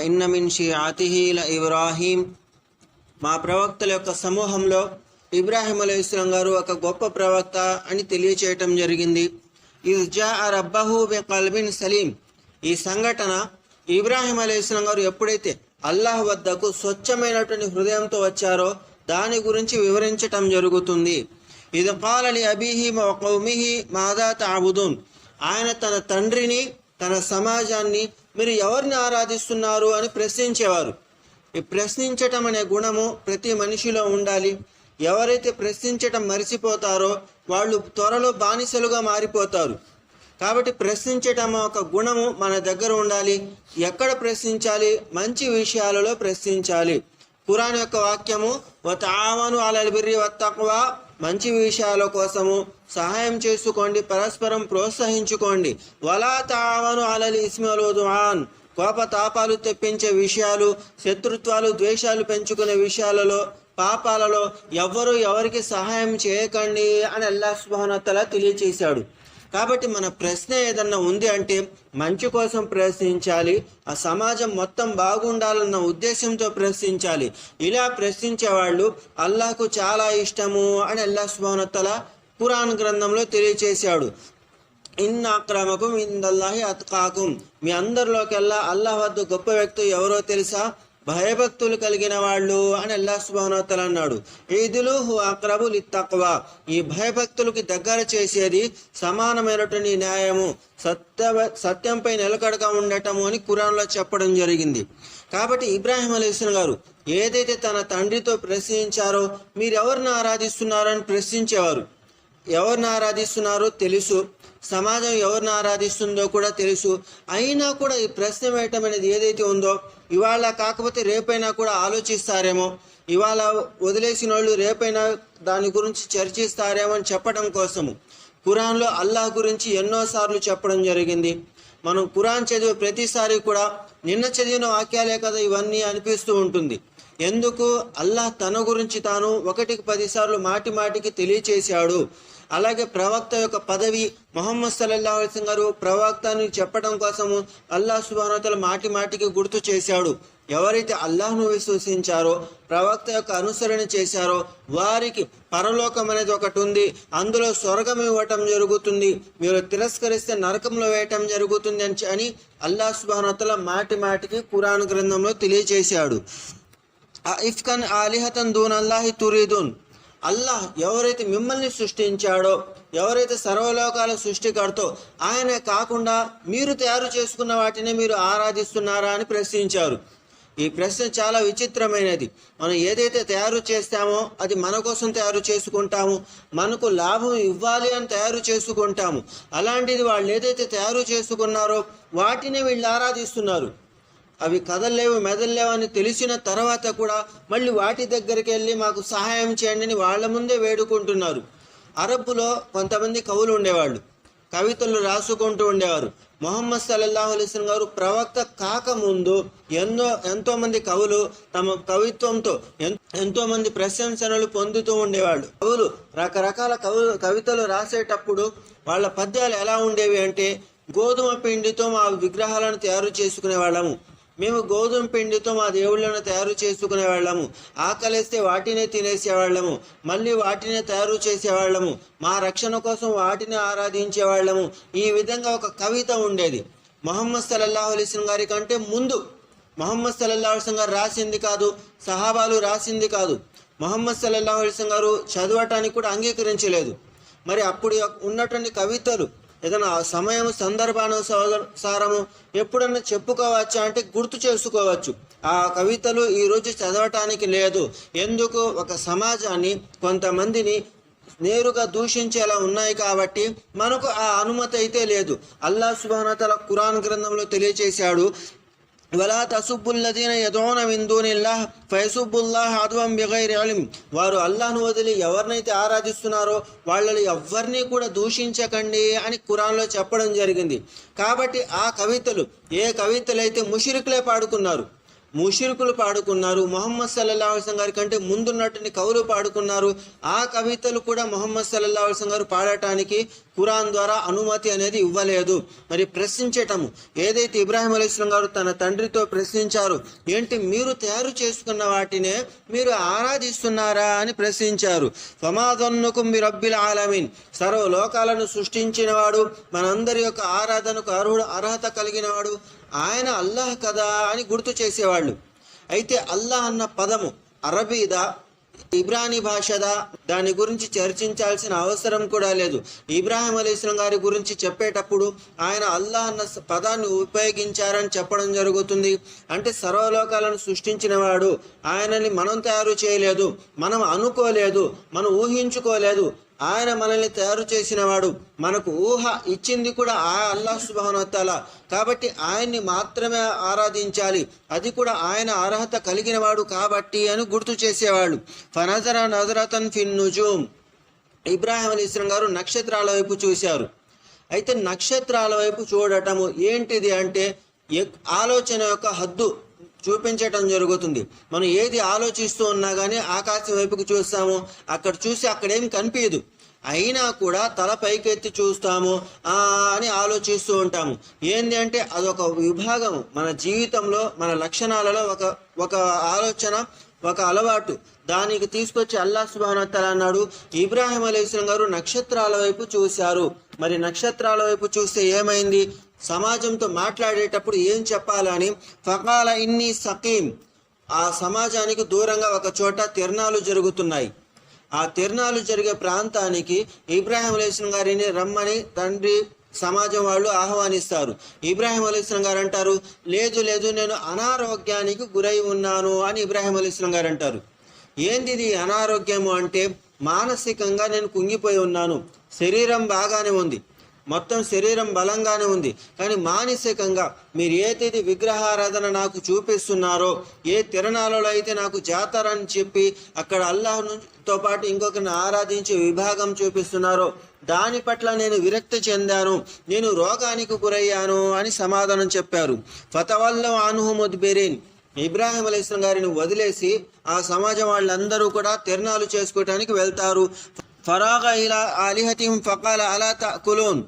ఇన్న మిన్ షియాతిహి ల ఇబ్రాహీం మా ప్రవక్తల యొక్క సమూహంలో ఇబ్రాహిం అలైహిస్లాం గారు ఒక గొప్ప ప్రవక్త అని తెలియచేయటం జరిగింది. ఇది జా రబ్బహు బి కల్బిన్ సలీం. ఈ సంఘటన ఇబ్రాహిం అలైహిస్లాం గారు ఎప్పుడైతే అల్లాహ్ వద్దకు స్వచ్ఛమైనటువంటి హృదయంతో వచ్చారో దాని గురించి వివరించటం జరుగుతుంది. ఇది కాలని అబీహి కౌమిహి మాదా తాబుదూన్. ఆయన తన తండ్రిని తన సమాజాన్ని మీరు ఎవరిని ఆరాధిస్తున్నారు అని ప్రశ్నించేవారు. ఈ ప్రశ్నించటం అనే గుణము ప్రతి మనిషిలో ఉండాలి. ఎవరైతే ప్రశ్నించటం మరిచిపోతారో వాళ్ళు త్వరలో బానిసలుగా మారిపోతారు. కాబట్టి ప్రశ్నించటం ఒక గుణము మన దగ్గర ఉండాలి. ఎక్కడ ప్రశ్నించాలి? మంచి విషయాలలో ప్రశ్నించాలి. ఖురాన్ యొక్క వాక్యము తావను అలల్ బిర్రి వత్తక్వా మంచి విషయాల కోసము సహాయం చేసుకోండి పరస్పరం ప్రోత్సహించుకోండి. వలా తావను అలలి ఇస్మలోదువాన్ కోపతాపాలు తెప్పించే విషయాలు శత్రుత్వాలు ద్వేషాలు పెంచుకునే విషయాలలో పాపాలలో ఎవ్వరూ ఎవరికి సహాయం చేయకండి అని అల్లాహ్ సుబానతల తెలియచేశాడు. కాబట్టి మన ప్రశ్న ఏదన్నా ఉంది అంటే మంచి కోసం ప్రశ్నించాలి ఆ సమాజం మొత్తం బాగుండాలన్న ఉద్దేశంతో ప్రశ్నించాలి. ఇలా ప్రశ్నించే వాళ్ళు అల్లాహకు చాలా ఇష్టము అని అల్లాహ్ స్వానతల పురాణ గ్రంథంలో తెలియచేశాడు. ఇన్ అక్రమకం ఇందల్లాహి అత్కాకుం. మీ అందరిలోకెల్లా అల్లాహ్ వద్ద గొప్ప వ్యక్తి ఎవరో తెలుసా? భయభక్తులు కలిగిన వాళ్ళు అని అల్లా సుబానోత్తల అన్నాడు. ఈదులు హు అక్రబు తక్కువ ఈ భయభక్తులకి దగ్గర చేసేది సమానమైనటువంటి న్యాయము సత్య సత్యంపై నిలకడగా ఉండటము అని కురాన్లో చెప్పడం జరిగింది. కాబట్టి ఇబ్రాహిం అలీస్లాం గారు ఏదైతే తన తండ్రితో ప్రశ్నించారో మీరెవరిని ఆరాధిస్తున్నారో అని ప్రశ్నించేవారు? ఎవరిని ఆరాధిస్తున్నారో తెలుసు. సమాజం ఎవరిని ఆరాధిస్తుందో కూడా తెలుసు. అయినా కూడా ఈ ప్రశ్న వేయటం అనేది ఏదైతే ఉందో ఇవాళ కాకపోతే రేపైనా కూడా ఆలోచిస్తారేమో. ఇవాళ వదిలేసిన వాళ్ళు రేపైనా దాని గురించి చర్చిస్తారేమో అని చెప్పడం కోసము. ఖురాన్లో అల్లాహ్ గురించి ఎన్నోసార్లు చెప్పడం జరిగింది. మనం కురాన్ చదివే ప్రతిసారి కూడా నిన్న చదివిన వాక్యాలే కదా ఇవన్నీ అనిపిస్తూ ఉంటుంది. ఎందుకు? అల్లాహ్ తన గురించి తాను ఒకటికి పదిసార్లు మాటి మాటికి తెలియచేశాడు. అలాగే ప్రవక్త యొక్క పదవి మొహమ్మద్ సల్లల్లా అలైహి గారు ప్రవక్తని చెప్పడం కోసము అల్లాహ్ సుబానతల మాటి మాటికి గుర్తు చేశాడు. ఎవరైతే అల్లాహ్ను విశ్వసించారో ప్రవక్త యొక్క అనుసరణ చేశారో వారికి పరలోకం అనేది ఒకటి ఉంది. అందులో స్వర్గం ఇవ్వటం జరుగుతుంది. మీరు తిరస్కరిస్తే నరకంలో వేయటం జరుగుతుంది అని అని అల్లాహ్ సుబానతల మాటి మాటికి కురాన్ గ్రంథంలో తెలియజేశాడు ఇఫ్కన్ ఆలిహతన్ దూన్ అల్లాహి తురీదున్. అల్లాహ్ ఎవరైతే మిమ్మల్ని సృష్టించాడో ఎవరైతే సర్వలోకాల సృష్టికర్తో ఆయనే కాకుండా మీరు తయారు చేసుకున్న వాటిని మీరు ఆరాధిస్తున్నారా అని ప్రశ్నించారు. ఈ ప్రశ్న చాలా విచిత్రమైనది. మనం ఏదైతే తయారు చేస్తామో అది మన కోసం తయారు చేసుకుంటాము. మనకు లాభం ఇవ్వాలి అని తయారు చేసుకుంటాము. అలాంటిది వాళ్ళు ఏదైతే తయారు చేసుకున్నారో వాటిని వీళ్ళు ఆరాధిస్తున్నారు. అవి కదల్లేవు మెదల్లేవు అని తెలిసిన తర్వాత కూడా మళ్ళీ వాటి దగ్గరికి వెళ్ళి మాకు సహాయం చేయండి అని వాళ్ళ ముందే వేడుకుంటున్నారు. అరబ్బులో కొంతమంది కవులు ఉండేవాళ్ళు. కవితలు రాసుకుంటూ ఉండేవారు. మొహమ్మద్ సల్లల్లాహు అలిస్లం గారు ప్రవక్త కాకముందు ఎన్నో ఎంతోమంది కవులు తమ కవిత్వంతో ఎంతోమంది ప్రశంసనలు పొందుతూ ఉండేవాళ్ళు. కవులు రకరకాల కవు కవితలు రాసేటప్పుడు వాళ్ళ పద్యాలు ఎలా ఉండేవి అంటే గోధుమ పిండితో మా విగ్రహాలను తయారు చేసుకునే వాళ్ళము మేము గోధుమ పిండితో మా దేవుళ్ళను తయారు చేసుకునే వాళ్ళము. ఆకలిస్తే వాటినే తినేసేవాళ్ళము. మళ్ళీ వాటినే తయారు చేసేవాళ్ళము. మా రక్షణ కోసం వాటిని ఆరాధించేవాళ్ళము. ఈ విధంగా ఒక కవిత ఉండేది. మొహమ్మద్ సల్లల్లాహు అలీస్లం గారి కంటే ముందు మొహమ్మద్ సల్లల్లాహు అలీస్లం గారు రాసింది కాదు సహాబాలు రాసింది కాదు. మొహమ్మద్ సల్లల్లాహు అలీస్లం గారు చదవటానికి కూడా అంగీకరించలేదు. మరి అప్పుడు ఉన్నటువంటి కవితలు ఏదైనా సమయం సందర్భానుసారము ఎప్పుడన్నా చెప్పుకోవచ్చు అంటే గుర్తు చేసుకోవచ్చు. ఆ కవితలు ఈరోజు చదవటానికి లేదు. ఎందుకు? ఒక సమాజాన్ని కొంతమందిని నేరుగా దూషించేలా ఉన్నాయి కాబట్టి మనకు ఆ అనుమతి అయితే లేదు. అల్లా సుబానతల కురాన్ గ్రంథంలో తెలియచేశాడు వలా తసుబ్బుల్లదీన యదోన విందూనిల్లాహ్ ఫైసుబ్బుల్లాహ్ అద్వం బిగైర్ అలిం వారు అల్లాహ్ను వదిలి ఎవరినైతే ఆరాధిస్తున్నారో వాళ్ళని ఎవరిని కూడా దూషించకండి అని కురాన్లో చెప్పడం జరిగింది. కాబట్టి ఆ కవితలు ఏ కవితలు అయితే ముషిరికులే పాడుకున్నారు ముషిరుకులు పాడుకున్నారు. మొహమ్మద్ సల్లల్లా అల్సం గారి కంటే ముందున్నట్టుని కవులు పాడుకున్నారు. ఆ కవితలు కూడా మొహమ్మద్ సల్లల్లా అల్సం గారు పాడటానికి ఖురాన్ ద్వారా అనుమతి అనేది ఇవ్వలేదు. మరి ప్రశ్నించటము ఏదైతే ఇబ్రాహిం అలీస్లం గారు తన తండ్రితో ప్రశ్నించారు ఏంటి మీరు తయారు చేసుకున్న వాటినే మీరు ఆరాధిస్తున్నారా అని ప్రశ్నించారు. సమాధన్నుకు మీ రబ్బిల్ ఆలమీన్. సర్వలోకాలను సృష్టించినవాడు మనందరి యొక్క ఆరాధనకు అర్హుడు అర్హత కలిగినవాడు ఆయన అల్లాహ్ కదా అని గుర్తు చేసేవాళ్ళు. అయితే అల్లాహ్ అన్న పదము అరబీదా ఇబ్రానీ భాషదా? దాని గురించి చర్చించాల్సిన అవసరం కూడా లేదు. ఇబ్రాహిం అలీస్లం గారి గురించి చెప్పేటప్పుడు ఆయన అల్లా అన్న పదాన్ని ఉపయోగించారని చెప్పడం జరుగుతుంది. అంటే సర్వలోకాలను సృష్టించిన వాడు. ఆయనని మనం తయారు చేయలేదు. మనం అనుకోలేదు. మనం ఊహించుకోలేదు. ఆయన మనల్ని తయారు చేసినవాడు. మనకు ఊహ ఇచ్చింది కూడా ఆ అల్లా సుభానోత్తాల కాబట్టి ఆయన్ని మాత్రమే ఆరాధించాలి. అది కూడా ఆయన అర్హత కలిగినవాడు కాబట్టి అని గుర్తు చేసేవాళ్ళు. ఫనజర నజరతన్ ఫిన్ నుజూమ్. ఇబ్రాహిం అలీ ఇస్లాం గారు నక్షత్రాల వైపు చూశారు. అయితే నక్షత్రాల వైపు చూడటము ఏంటిది అంటే ఎక్- ఆలోచన యొక్క హద్దు. చూపించటం జరుగుతుంది. మనం ఏది ఆలోచిస్తూ ఉన్నా కానీ ఆకాశం వైపుకు చూస్తాము. అక్కడ చూసి అక్కడేం కనిపించదు అయినా కూడా తల పైకెత్తి చూస్తాము. అని ఆలోచిస్తూ ఉంటాము. ఏంది అంటే అదొక విభాగం మన జీవితంలో మన లక్షణాలలో ఒక ఒక ఆలోచన ఒక అలవాటు. దానికి తీసుకొచ్చి అల్లా సుబానత్తల అన్నాడు. ఇబ్రాహిం అలీస్లం గారు నక్షత్రాల వైపు చూశారు. మరి నక్షత్రాల వైపు చూస్తే ఏమైంది? సమాజంతో మాట్లాడేటప్పుడు ఏం చెప్పాలని ఫకాల ఇన్ని సకీం. ఆ సమాజానికి దూరంగా ఒక చోట తిరణాలు జరుగుతున్నాయి. ఆ తిరణాలు జరిగే ప్రాంతానికి ఇబ్రాహిం అలీస్లం గారిని రమ్మని తండ్రి సమాజం వాళ్ళు ఆహ్వానిస్తారు. ఇబ్రాహిం అలీస్లం గారు అంటారు లేదు లేదు నేను అనారోగ్యానికి గురై ఉన్నాను అని ఇబ్రాహిం అలీస్లం గారు అంటారు. ఏంది ఇది అనారోగ్యము అంటే మానసికంగా నేను కుంగిపోయి ఉన్నాను. శరీరం బాగానే ఉంది. మొత్తం శరీరం బలంగానే ఉంది. కానీ మానసికంగా మీరు ఏదైతే విగ్రహారాధన నాకు చూపిస్తున్నారో ఏ తిరణాలలో అయితే నాకు జాతర అని చెప్పి అక్కడ అల్లాహ్తో పాటు ఇంకొకరిని ఆరాధించే విభాగం చూపిస్తున్నారో దాని పట్ల నేను విరక్తి చెందాను నేను రోగానికి గురయ్యాను అని సమాధానం చెప్పారు. ఫతవల్ల ఆనుహముద్బెరీన్ ఇబ్రాహిం అలీస్లం గారిని వదిలేసి ఆ సమాజం వాళ్ళందరూ కూడా తిరణాలు చేసుకోవటానికి వెళ్తారు. ఫరాగ ఇలా అలిహతిం ఫకాల అలా తకులోన్.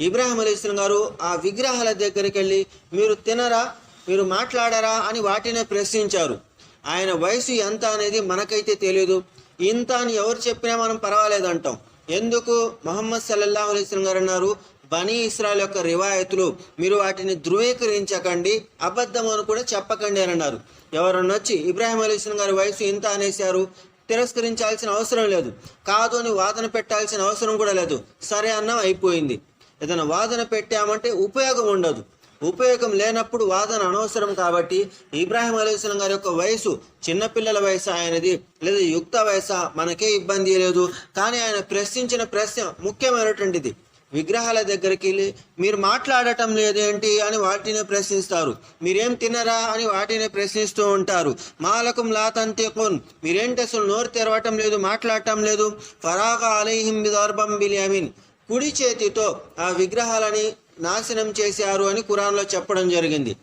ఇబ్రాహిం అలీస్లం గారు ఆ విగ్రహాల దగ్గరికి వెళ్ళి మీరు తినరా? మీరు మాట్లాడరా? అని వాటినే ప్రశ్నించారు. ఆయన వయసు ఎంత అనేది మనకైతే తెలియదు ఇంత అని ఎవరు చెప్పినా మనం పర్వాలేదు అంటాం ఎందుకు? మొహమ్మద్ సల్లల్లాహు అలీస్లం గారు అన్నారు బనీ ఇస్రాయల్ యొక్క రివాయతులు మీరు వాటిని ధృవీకరించకండి అబద్ధం అని కూడా చెప్పకండి అని అన్నారు. ఎవరన్నా వచ్చి ఇబ్రాహిం అలీస్లం గారి వయసు ఇంత అనేశారు తిరస్కరించాల్సిన అవసరం లేదు. కాదు అని వాదన పెట్టాల్సిన అవసరం కూడా లేదు. సరే అన్నం అయిపోయింది. ఏదైనా వాదన పెట్టామంటే ఉపయోగం ఉండదు. ఉపయోగం లేనప్పుడు వాదన అనవసరం కాబట్టి ఇబ్రాహిం అలీస్లం గారి యొక్క వయసు చిన్నపిల్లల వయసు ఆయనది లేదా యుక్త వయసా మనకే ఇబ్బంది లేదు. కానీ ఆయన ప్రశ్నించిన ప్రశ్న ముఖ్యమైనటువంటిది. విగ్రహాల దగ్గరికి వెళ్ళి మీరు మాట్లాడటం లేదేంటి? అని వాటినే ప్రశ్నిస్తారు. మీరేం తినరా? అని వాటిని ప్రశ్నిస్తూ ఉంటారు. మాలకం లాతంతికున్ మీరేంటి అసలు నోరు తెరవటం లేదు మాట్లాడటం లేదు? ఫరాగా అలైహిం బిదర్బం బిలియమిన్ కుడి చేతితో ఆ విగ్రహాలని నాశనం చేశారు అని కురాన్లో చెప్పడం జరిగింది.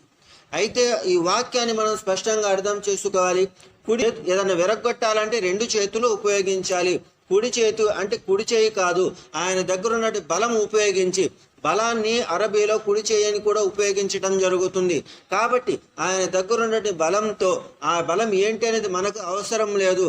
అయితే ఈ వాక్యాన్ని మనం స్పష్టంగా అర్థం చేసుకోవాలి. కుడి ఏదైనా విరగొట్టాలంటే రెండు చేతులు ఉపయోగించాలి. కుడి చేతు అంటే కుడి చేయి కాదు ఆయన దగ్గర ఉన్నటి బలం ఉపయోగించి బలాన్ని అరబీలో కుడి చేయని కూడా ఉపయోగించడం జరుగుతుంది. కాబట్టి ఆయన దగ్గర ఉన్నటి బలంతో ఆ బలం ఏంటి అనేది మనకు అవసరం లేదు.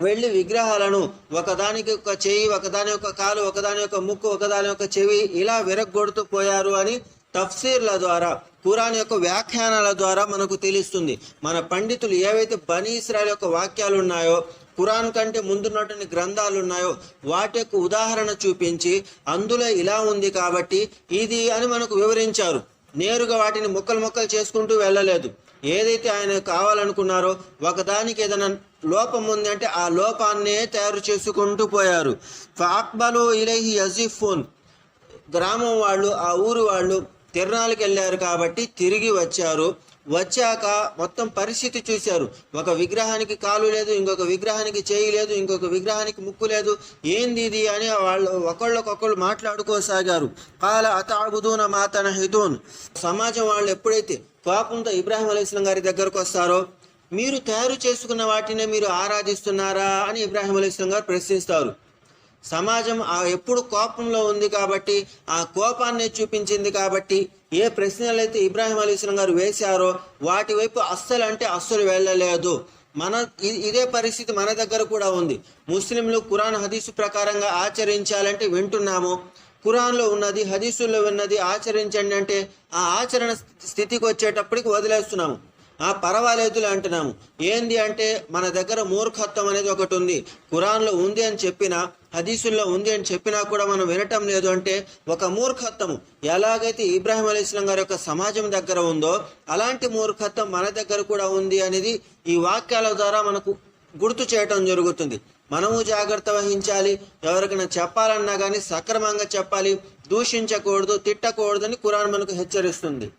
వెళ్ళి విగ్రహాలను ఒకదానికి ఒక చేయి ఒకదాని యొక్క కాలు ఒకదాని యొక్క ముక్కు ఒకదాని యొక్క చెవి ఇలా విరగ్గొడుతూ పోయారు అని తఫ్సీర్ల ద్వారా పురాణ యొక్క వ్యాఖ్యానాల ద్వారా మనకు తెలుస్తుంది. మన పండితులు ఏవైతే బనీ ఇస్రాయల్ యొక్క వాక్యాలు ఉన్నాయో కురాన్ కంటే ముందున్నటువంటి గ్రంథాలు ఉన్నాయో వాటి యొక్క ఉదాహరణ చూపించి అందులో ఇలా ఉంది కాబట్టి ఇది అని మనకు వివరించారు. నేరుగా వాటిని ముక్కలు ముక్కలు చేసుకుంటూ వెళ్ళలేదు. ఏదైతే ఆయన కావాలనుకున్నారో ఒకదానికి ఏదైనా లోపం ఉంది అంటే ఆ లోపాన్నే తయారు చేసుకుంటూ పోయారు. ఫాక్బలు ఇలైహి యజీఫోన్. గ్రామం వాళ్ళు ఆ ఊరు వాళ్ళు తిరణాలకు వెళ్ళారు కాబట్టి తిరిగి వచ్చారు. వచ్చాక మొత్తం పరిస్థితి చూశారు. ఒక విగ్రహానికి కాలు లేదు ఇంకొక విగ్రహానికి చేయి లేదు ఇంకొక విగ్రహానికి ముక్కు లేదు. ఏంది ఇది అని వాళ్ళు ఒకళ్ళకొకళ్ళు మాట్లాడుకోసాగారు. కాల అతాబుదూన మాతన హితూన్ సమాజం వాళ్ళు ఎప్పుడైతే కోపంతో ఇబ్రాహిం అలైస్లం గారి దగ్గరకు వస్తారో మీరు తయారు చేసుకున్న వాటినే మీరు ఆరాధిస్తున్నారా? అని ఇబ్రాహిం అలైస్లం గారు ప్రశ్నిస్తారు. సమాజం ఆ ఎప్పుడు కోపంలో ఉంది కాబట్టి ఆ కోపాన్ని చూపించింది కాబట్టి ఏ ప్రశ్నలైతే ఇబ్రాహిం అలీస్లం గారు వేశారో వాటి వైపు అస్సలు అంటే అస్సలు వెళ్ళలేదు. మన ఇదే పరిస్థితి మన దగ్గర కూడా ఉంది. ముస్లింలు ఖురాన్ హదీసు ప్రకారంగా ఆచరించాలంటే వింటున్నాము. ఖురాన్లో ఉన్నది హదీసుల్లో ఉన్నది ఆచరించండి అంటే ఆ ఆచరణ స్థితికి వచ్చేటప్పటికి వదిలేస్తున్నాము. ఆ పర్వాలేదులే అంటున్నాము. ఏంది అంటే మన దగ్గర మూర్ఖత్వం అనేది ఒకటి ఉంది. ఖురాన్లో ఉంది అని చెప్పినా హదీసుల్లో ఉంది అని చెప్పినా కూడా మనం వినటం లేదు అంటే ఒక మూర్ఖత్వము. ఎలాగైతే ఇబ్రాహిం అలీ ఇస్లాం గారి యొక్క సమాజం దగ్గర ఉందో అలాంటి మూర్ఖత్వం మన దగ్గర కూడా ఉంది అనేది ఈ వాక్యాల ద్వారా మనకు గుర్తు చేయటం జరుగుతుంది. మనము జాగ్రత్త వహించాలి. ఎవరికైనా చెప్పాలన్నా కానీ సక్రమంగా చెప్పాలి. దూషించకూడదు తిట్టకూడదని ఖురాన్ మనకు హెచ్చరిస్తుంది.